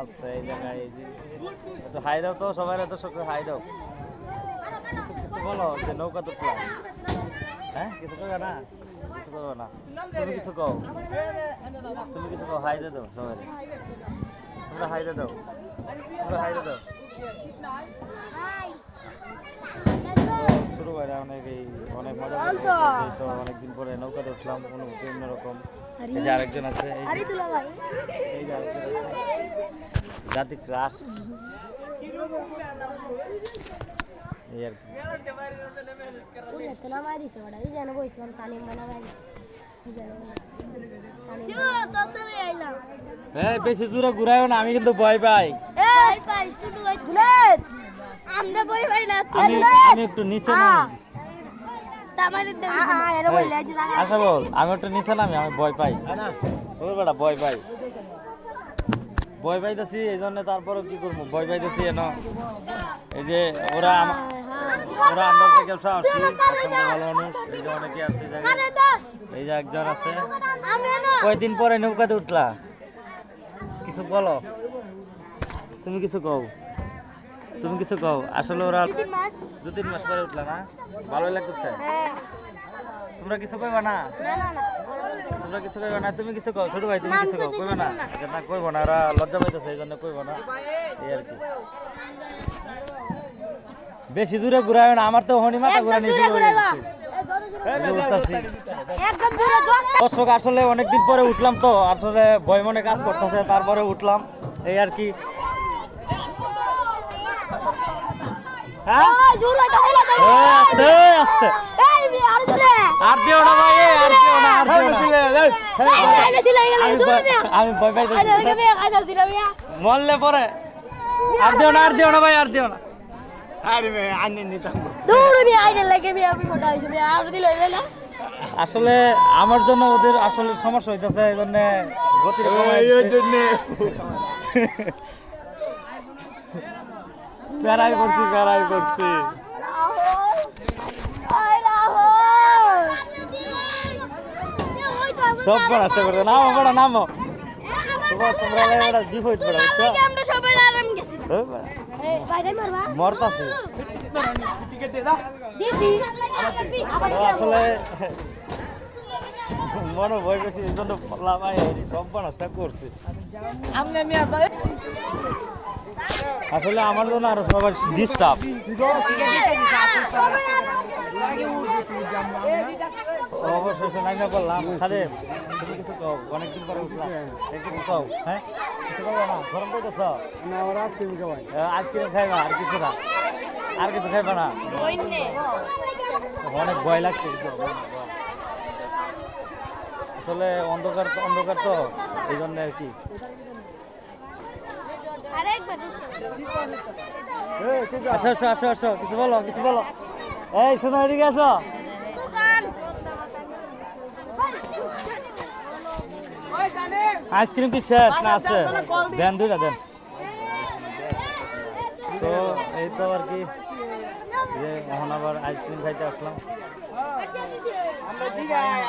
আছে এই জায়গায় এই যে একটু হাই দাও তো সবাই সকালে হাই দাও। কিছু কিছু বলো যে নৌকা তো প্লান। হ্যাঁ কিছু করবে না? কিছু করবে না। তুমি কিছু কও। তুমি কিছু কও হাই দাও সবাই। তোমরা হাই দাও। তোমরা হাই দাও। শুরু করে অনেক এই অনেক মজা তো অনেকদিন পরে নৌকাতে উঠলাম অনুভূতি অন্যরকম। এই যে আরেকজন আছে এই যে- আরেকজন জাতি ক্রাশ বেশি জোরে ঘুরাইও না আমি কিন্তু ভয় পাই আমরা বই পাই না আমি আমি একটু নিচে নামি আশা বল আমি একটু নিচে নামি আমি ভয় পাই বেটা ভয় পাই ভয় পাইতেছি এই জন্য তারপরে কি করব? ভয় পাইতেছি এন। এই যে ওরা ওরা আমরা থেকে অত্যন্ত ভালো মানুষ এই যে অনেকে আছে এই এই যে একজন আছে। কয়দিন পরে নৌকাতে উঠলা? কিছু বলো। তুমি কিছু কও। তুমি কিছু কও। আসলে ওরা দু তিন মাস পরে উঠলা না? ভালোই লাগতেছে? তোমরা কিছু কইবা না। তোমরা কিছু কইবা না তুমি কিছু কও ছোট ভাই তুমি কিছু কও কইবা না? না। কইবো না ওরা লজ্জা পাইতেছে এই জন্য কইবো না। এই আর কি। বেশি দূরে ঘুরায় না আমার তো হনি মাথা শুরু হয়ে গেছে। দর্শক আসলে অনেকদিন পরে উঠলাম তো আসলে ভয় মনে কাজ করতেছে তারপরে উঠলাম। এই আর কি। হ্যাঁ আস্তে আস্তে। আর দিও না ভাই আর না আর না। আমি ভয়- মরলে পরে। আর দিও না আর দিও না ভাই আর দিও না। আসলে আমার জন্য ওদের আসলে সমস্যা হইতেছে এই জন্য গতি প্যারাই করছি প্যারাই করছি সব নষ্ট করতে নামো বড় নামো। তোমার একটা বিপদ পড়া বুঝছ আমরা সবাই আরাম গেছি মরতাছে। আসলে মনে ভয় বেশি এই জন্য লাভাই হয়নি সব নষ্ট করছি। আসলে আমার জন্য আরও সবার ডিস্টার্ব অবশেষে নাইমে বললাম খাদে তুমি কিছু কও অনেকদিন পরে উঠলাম। কিছু কও হ্যাঁ? কিছু কও না গরম পাইতেছ না ওরা আইসক্রিম খাওয়াই আইসক্রিম খাইবা আর কিছু না। আর কিছু খাইবা না। অনেক ভয় লাগছে। আসলে অন্ধকার অন্ধকার তো এই জন্য আর কি। আসো আসো আসো আসো কিছু বলো কিছু বলো। এই শোনো এদিকে আসো। আইসক্রিম কি শেষ না আছে? দেন দুইটা দেন। তো এই তো আর কি। যে এখন আবার আইসক্রিম খাইতে আসলাম।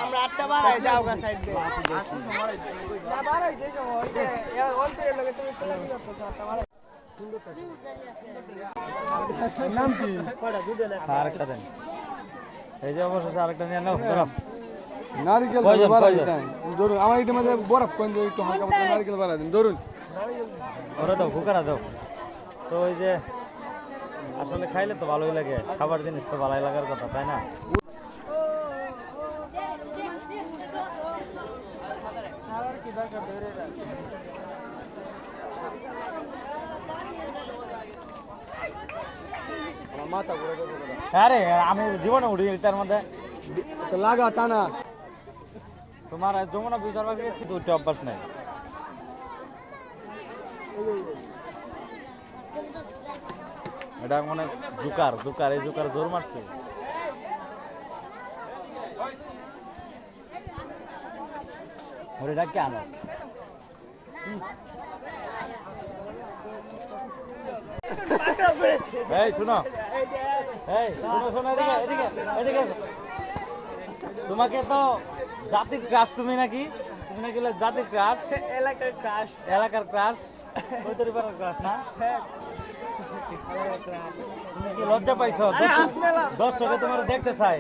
আমরা আটটা বারাই যাও গা সাইড দিয়ে। না বারাই যে সময় অল্প এর লগে তুমি নাম কি? আরেকটা দেন। এই যে অবশেষে আরেকটা নিয়ে নাও ধরো। বাড়াই দেন। ধরুন আমার এটার মধ্যে বরফ কোন একটু হালকা নারিকেল বাড়াই দেন ধরুন। ওরা দাও কুকারা দাও। তো ওই যে আসলে খাইলে তো ভালোই লাগে খাবার জিনিস তো ভালোই লাগার কথা তাই না? আরে আমি জীবনে উঠি তার মধ্যে। তো লাগা টানা। তোমার যমুনা বিচার বাকি গেছি তো অভ্যাস নাই। এটা মনে হয় জুকার জুকার এই জুকার জোর মারছে। ওরে এটা কেন এই শুনো। এই শুনো শোনো এদিকে এদিকে এদিকে তোমাকে তো জাতির ক্রাশ তুমি নাকি? তুমি নাকি জাতির ক্রাশ এলাকার ক্রাশ এলাকার ক্রাশ পাড়ার ক্লাস না? লজ্জা পাইছো? দর্শকে তোমার দেখতে চাই